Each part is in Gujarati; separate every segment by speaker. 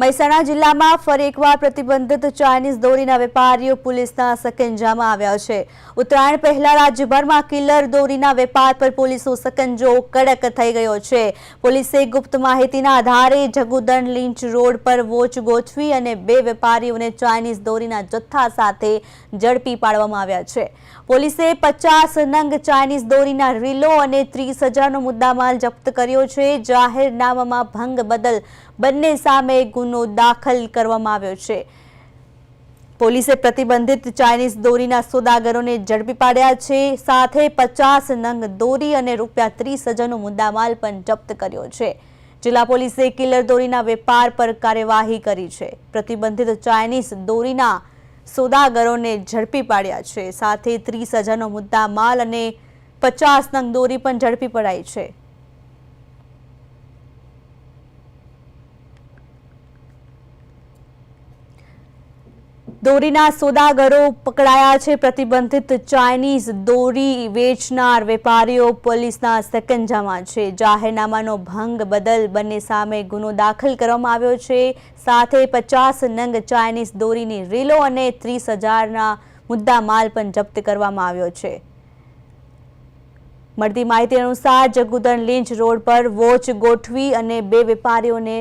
Speaker 1: મહેસાણા જિલ્લામાં ફરી એકવાર પ્રતિબંધિત ચાઇનીઝ દોરીના વેપારીઓ પોલીસના સકંજામાં આવ્યા છે. ઉત્તરાયણ પહેલા રાજ્યભરમાં કિલર દોરીના વેપાર પર પોલીસનો સકંજો કડક થઈ ગયો છે. પોલીસે ગુપ્ત માહિતીના આધારે જગુદણ લીંચ રોડ પર વોચ ગોઠવી અને બે વેપારીઓને ચાઇનીઝ દોરીના જથ્થા સાથે ઝડપી પાડવામાં આવ્યા છે. પોલીસે પચાસ નંગ ચાઇનીઝ દોરીના રીલો અને ત્રીસ હજારનો મુદ્દામાલ જપ્ત કર્યો છે. જાહેરનામામાં ભંગ બદલ બંને સામે ગુનો દાખલ કરવામાં આવ્યો છે. પોલીસે પ્રતિબંધિત ચાઇનીઝ દોરીના સોદાગરોને ઝડપી પાડ્યા છે. સાથે પચાસ નંગ દોરી અને રૂપિયા ત્રીસ હજારનો મુદ્દામાલ પણ જપ્ત કર્યો છે. જિલ્લા પોલીસે કિલર દોરીના વેપાર પર કાર્યવાહી કરી છે. પ્રતિબંધિત ચાઇનીઝ દોરીના સોદાગરોને ઝડપી પાડ્યા છે. સાથે ત્રીસ હજારનો મુદ્દા માલ અને પચાસ નંગ દોરી પણ ઝડપી પડાઈ છે. દોરીના સોદાગરો પકડાયા છે. પ્રતિબંધિત ચાઇનીઝ દોરી વેચનાર વેપારીઓ પોલીસના સકંજામાં છે. જાહેરનામાનો ભંગ બદલ બંને સામે ગુનો દાખલ કરવામાં આવ્યો છે. સાથે પચાસ નંગ ચાઇનીઝ દોરીની રીલો અને ત્રીસ હજારના મુદ્દા માલ પણ જપ્ત કરવામાં આવ્યો છે. મળતી માહિતી અનુસાર જગુદન લીંચ રોડ પર વોચ ગોઠવી અને બે વેપારીઓને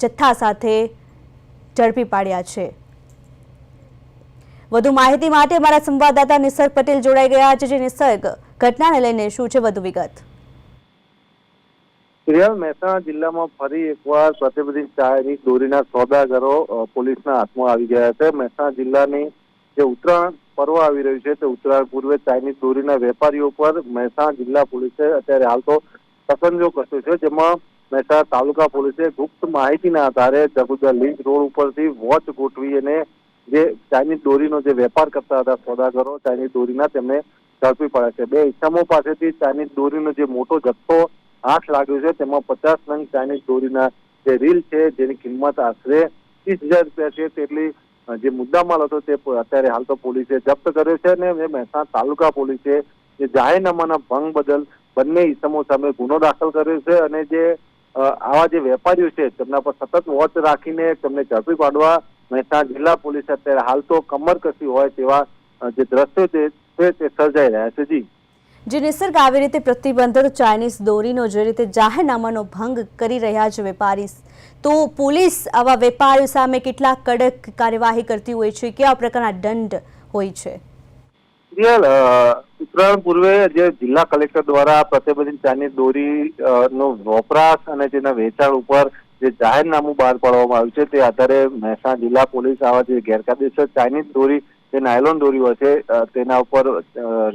Speaker 1: જથ્થા સાથે ઝડપી પાડ્યા છે. વધુ માહિતી માટે અમારા સંવાદદાતા નિસર્ગ પટેલ જોડાઈ ગયા છે, જે નિસર્ગ ઘટનાને લઈને શું છે વધુ વિગત?
Speaker 2: મહેસાણા જિલ્લામાં ફરી એકવાર પ્રતિબંધિત ચાઇનીઝ દોરીના સોદાગરો પોલીસના હાથમાં આવી ગયા છે. મહેસાણા જિલ્લાની જે ઉત્તરાયણ પર્વ આવી રહ્યું છે, તે ઉત્તરાયણ પૂર્વે ચાઇનીઝ દોરીના વેપારીઓ પર મહેસાણા જિલ્લા પોલીસે અત્યારે હાલ તો સકંજો કસ્યો છે, જેમાં મહેસાણા તાલુકા પોલીસે ગુપ્ત માહિતીના આધારે જગુદા લિંક રોડ ઉપરથી વોચ ગોઠવી અને જે ચાઇનીઝ દોરીનો જે વેપાર કરતા હતા સોદાગરો, ચાઇનીઝ દોરીના તેમને ઝડપી પડ્યા છે. બે ઇસમો પાસેથી ચાઇનીઝ દોરીનો જે મોટો જથ્થો હાથ લાગ્યો છે, તેમાં પચાસ નંગ ચાઇનીઝ દોરીના જે રીલ છે, જેની કિંમત આશરે ત્રીસ હજાર રૂપિયા છે, તેટલી જે મુદ્દામાલ હતો તે અત્યારે હાલ તો પોલીસે જપ્ત કર્યો છે અને મહેસાણા તાલુકા પોલીસે જે જાહેરનામાના ભંગ બદલ બંને ઇસમો સામે ગુનો દાખલ કર્યો છે અને જે આવા જે વેપારીઓ છે, તેમના પર સતત વોચ રાખીને તેમને ઝડપી પાડવા મહેસાણા જિલ્લા પોલીસે અત્યારે હાલ તો કમર કસી હોય તેવા જે દ્રશ્યો છે તે સર્જાઈ રહ્યા છે. જી.
Speaker 1: જે નિસર્ગ આવી રીતે પ્રતિબંધિત ચાઇનીઝ દોરીનો જે રીતે જાહેરનામાનો ભંગ કરી રહ્યા છે વેપારી તો પોલીસ આવા વેપારીઓ સામે કેટલા કડક કાર્યવાહી કરતી હોય છે? કેવા પ્રકારના દંડ હોય છે?
Speaker 2: ઉત્તરાયણ પૂર્વે જે જિલ્લા કલેક્ટર દ્વારા પ્રતિબંધિત ચાઇનીઝ દોરી નો વપરાશ અને તેના વેચાણ ઉપર જે જાહેરનામું બહાર પાડવામાં આવ્યું છે, તે આધારે મહેસાણા જિલ્લા પોલીસ આવા જે ગેરકાયદેસર ચાઇનીઝ દોરી, જે નાયલોન દોરી હોય છે તેના ઉપર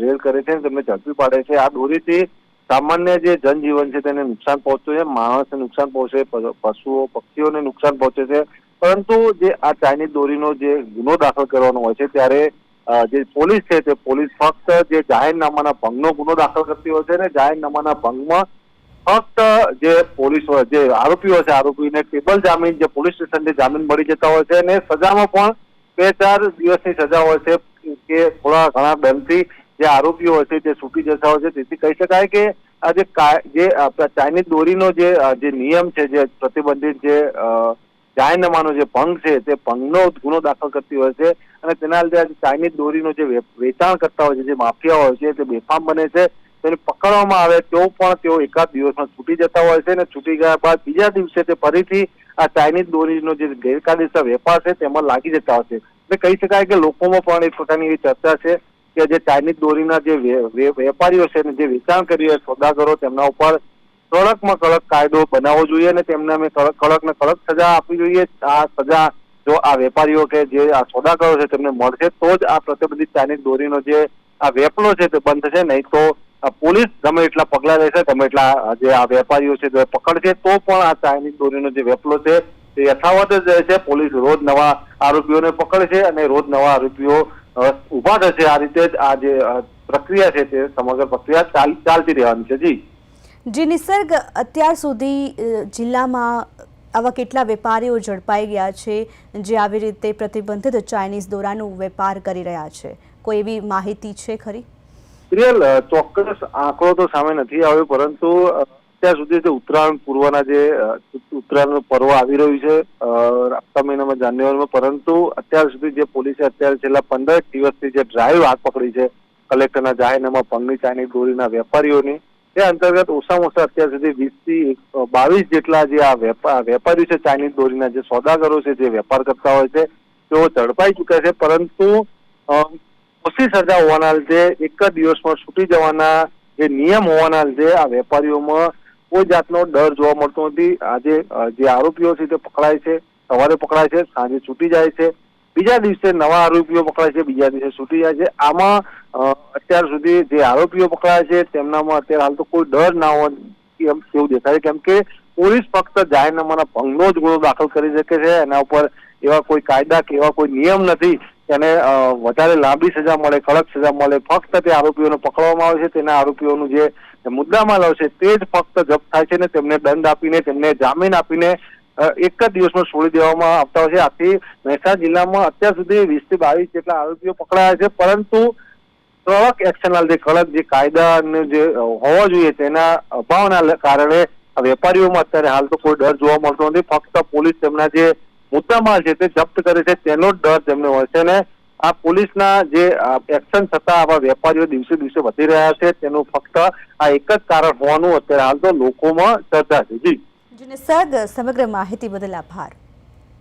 Speaker 2: રેલ કરે છે અને તેમને ઝડપી પાડે છે. આ દોરીથી સામાન્ય જે જનજીવન છે તેને નુકસાન પહોંચતું છે, માણસને નુકસાન પહોંચે પશુઓ, પક્ષીઓને નુકસાન પહોંચે છે. પરંતુ જે આ ચાઇનીઝ દોરીનો જે ગુનો દાખલ કરવાનો હોય છે, ત્યારે જે પોલીસ છે તે પોલીસ ફક્ત જે જાહેરનામાના ભંગનો ગુનો દાખલ કરતી હોય છે ને જાહેરનામાના ભંગમાં ફક્ત જે પોલીસ જે આરોપીઓ છે, આરોપીને ટેબલ જામીન, જે પોલીસ સ્ટેશનથી જામીન મળી જતા હોય છે અને સજામાં પણ બે ચાર દિવસની સજા હોય છે કે થોડા ઘણા દંડથી જે આરોપીઓ હોય છે તે છૂટી જતા હોય છે, તેથી કહી શકાય કે આ જે જે ચાઇનીઝ દોરીનો જે જે નિયમ છે, જે પ્રતિબંધિત જે જાહેરનામાનો જે ભંગ છે, તે ભંગનો ગુનો દાખલ કરતી હોય છે અને તેના લીધે ચાઇનીઝ દોરીનો જે વેચાણ કરતા હોય છે, જે માફિયા હોય છે, તે બેફામ બને છે તેને પકડવામાં આવે તો પણ તેઓ એકાદ દિવસમાં છૂટી જતા હોય છે અને છૂટી ગયા બાદ બીજા દિવસે તે ફરીથી આ ચાઇનીઝ દોરીનો જે ગેરકાયદેસર વેપાર છે તેમાં લાગી જતા હોય છે એટલે કહી શકાય કે લોકોમાં પણ એક પ્રકારની એવી ચર્ચા છે કે જે ચાઇનીઝ દોરીના જે વેપારીઓ છે અને જે વેચાણ કરી રહ્યા સોદાગરો તેમના ઉપર કડકમાં કડક કાયદો બનાવવો જોઈએ અને તેમને અમે કડક ને કડક સજા આપવી જોઈએ. આ સજા જો આ વેપારીઓ કે જે આ સોદાગરો છે તેમને મળશે તો જ આ પ્રતિબંધિત ચાઇનીઝ દોરીનો જે આ વેપલો છે તે બંધ થશે નહીં તો પોલીસ ગમે એટલા પગલા લેશે, ગમે એટલા જે આ વેપારીઓ છે, જે પકડશે, તો પણ આ ચાઇનીઝ દોરીનો જે વેપલો છે, તે યથાવત જ રહે છે પોલીસ રોજ નવા આરોપીઓને પકડશે અને રોજ નવા આરોપીઓ ઊભા થશે. આ રીતે જ આ જે પ્રક્રિયા છે તે સમગ્ર પ્રક્રિયા ચાલ- ચાલતી રહેવાની છે. જી.
Speaker 1: જી, નિસર્ગ, અત્યાર સુધી જિલ્લામાં આવા કેટલા વેપારીઓ ઝડપાઈ ગયા છે, જે આવી રીતે પ્રતિબંધિત ચાઇનીઝ દોરાનું વેપાર કરી રહ્યા છે? કોઈ એવી માહિતી છે ખરી?
Speaker 2: રિયલ ચોક્કસ આંકડો તો સામે નથી આવ્યો, પરંતુ અત્યાર સુધી જે ઉત્તરાયણ પૂર્વના જે ઉત્તરાયણ પર્વ આવી રહ્યું છે આવતા મહિનામાં જાન્યુઆરીમાં, પરંતુ અત્યાર સુધી જે પોલીસે અત્યારે છેલ્લા પંદર દિવસથી જે ડ્રાઈવ હાથ પકડી છે, કલેક્ટરના જાહેરનામા પંગની ચાની દોરીના વેપારીઓની, તે અંતર્ગત ઓછામાં ઓછા અત્યાર સુધી વીસથી બાવીસ જેટલા જે આ વેપા- વેપારીઓ છે ચાઇનીઝ દોરીના જે સોદાગરો છે, જે વેપાર કરતા હોય છે, તેઓ ઝડપાઈ ચૂક્યા છે, પરંતુ ઓછી સર્જા હોવાના લીધે એક જ દિવસમાં છૂટી જવાના જે નિયમ હોવાના લીધે આ વેપારીઓમાં કોઈ જાતનો ડર જોવા મળતો નથી. આજે જે આરોપીઓ છે તે પકડાય છે, સવારે પકડાય છે, સાંજે છૂટી જાય છે. બીજા દિવસે નવા આરોપીઓ પકડાય છે, બીજા દિવસે છૂટી જાય છે. આમાં અત્યાર સુધી જે આરોપીઓ પકડાય છે, તેમનામાં અત્યારે હાલ તો કોઈ ડર ના હોય એમ, એવું દેખાય. કેમ કે પોલીસ ફક્ત જાહેરનામાના ભંગનો જ ગુનો દાખલ કરી શકે છે. એના ઉપર એવા કોઈ કાયદા કે એવા કોઈ નિયમ નથી. અ, વધારે લાંબી સજા મળે કડક સજા મળે ફક્ત તે આરોપીઓને પકડવામાં આવે છે તેના આરોપીઓનું જે મુદ્દામાલ આવશે તે જ ફક્ત જપ્ત થાય છે ને તેમને દંડ આપીને તેમને જામીન આપીને એક જ દિવસમાં છોડી દેવામાં આવતા હોય છે. આથી મહેસાણા જિલ્લામાં અત્યાર સુધી વીસથી બાવીસ જેટલા આરોપીઓ પકડાયા છે પરંતુ કડક એક્શનના લીધે કડક જે કાયદા જે હોવા જોઈએ તેના અભાવના કારણે વેપારીઓમાં અત્યારે હાલ તો કોઈ ડર જોવા મળતો નથી. ફક્ત પોલીસ તેમના જે મુદ્દામાલ છે તે જપ્ત કરે છે, તેનો ડર તેમને હોય છે ને આ પોલીસના જે એક્શન થતા આવા વેપારીઓ દિવસે દિવસે વધી રહ્યા છે, તેનું ફક્ત આ એક જ કારણ હોવાનું અત્યારે હાલ તો લોકોમાં ચર્ચા છે. જી.
Speaker 1: સમગ્ર માહિતી બદલ આભાર.